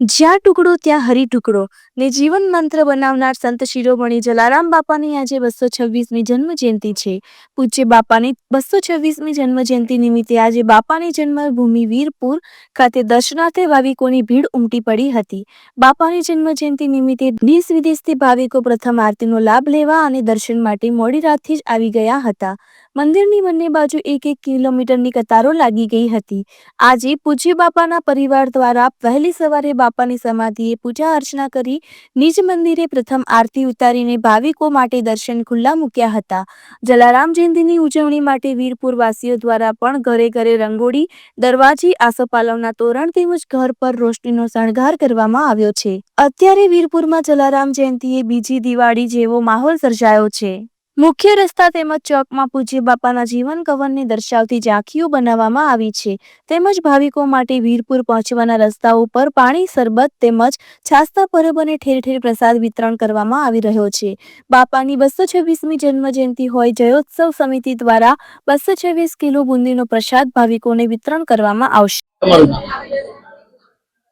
જ્યાં ટુકડો, ત્યાં હરી ટુકડો. ને જીવન મંત્ર બનાવનાર સંત શિરોમણી જલારામ બાપાની આજે બસો છવ્વીસમી જન્મ જયંતિ છે. પૂજ્ય બાપાની બસો છવ્વીસમી જન્મ જયંતિ નિમિત્તે આજે બાપાની જન્મભૂમિ વીરપુર ખાતે દર્શનાર્થે ભાવિકોની ભીડ ઉમટી પડી હતી. બાપાની જન્મ જયંતિ નિમિત્તે દેશ વિદેશથી ભાવિકો પ્રથમ આરતીનો લાભ લેવા અને દર્શન માટે મોડી રાતથી જ આવી ગયા હતા. મંદિરની બંને બાજુ એક એક કિલોમીટરની કતારો લાગી ગઈ હતી. આજે પૂજ્ય બાપાના પરિવાર દ્વારા વહેલી સવારે બાપાની સમાધિએ પૂજા અર્ચના કરી નિજ મંદિરે પ્રથમ આરતી ઉતારીને ભાવિકો માટે દર્શન ખુલ્લા મૂક્યા હતા. જલારામ જયંતિની ઉજવણી માટે વીરપુરવાસીઓ દ્વારા પણ ઘરે ઘરે રંગોળી, દરવાજી, આસોપાલવના તોરણ તેમજ ઘર પર રોશનીનો શણગાર કરવામાં આવ્યો છે. અત્યારે વીરપુરમાં જલારામ જયંતિએ બીજી દિવાળી જેવો માહોલ સર્જાયો છે. મુખ્ય રસ્તા તેમજ ચોકમાં પૂજ્ય બાપાના જીવન કવનને દર્શાવતી ઝાંખીઓ બનાવવામાં આવી છે, તેમજ ભાવિકો માટે વીરપુર પહોંચવાના રસ્તાઓ પર પાણી, સરબત તેમજ છાસતા પરબ અને ઠેર ઠેર પ્રસાદ વિતરણ કરવામાં આવી રહ્યો છે. બાપાની બસો છવ્વીસમી જન્મ જયંતિ હોય જયોત્સવ સમિતિ દ્વારા બસો છવ્વીસ કિલો બુંદીનો પ્રસાદ ભાવિકોને વિતરણ કરવામાં આવશે.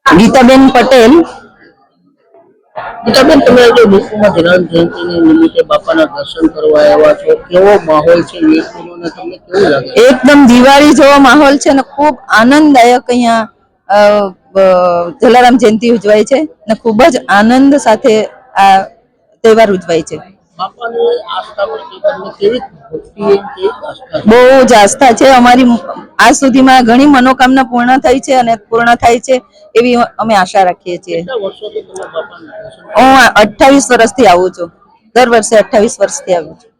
ગીતાબેન પટેલ. ગીતાબેન તમે આજે વીરપુરમાં જલારામ જયંતિની નિમિત્તે બાપાના દર્શન કરવા આવ્યા છો. કેવો માહોલ છે વીરપુરનો તમને કેવું લાગે? એકદમ દિવાળી જેવો માહોલ છે અને ખૂબ આનંદદાયક અહીંયા જલારામ જયંતિ ઉજવાય છે ને ખૂબ જ આનંદ સાથે આ તહેવાર ઉજવાય છે? બહુ જ આસ્થા છે. અમારી આજ સુધીમાં ઘણી મનોકામના પૂર્ણ થઈ છે અને પૂર્ણ થાય છે એવી અમે આશા રાખીએ છીએ. હું અઠ્ઠાવીસ વર્ષથી આવું છું. દર વર્ષે અઠ્ઠાવીસ વર્ષથી આવું છું.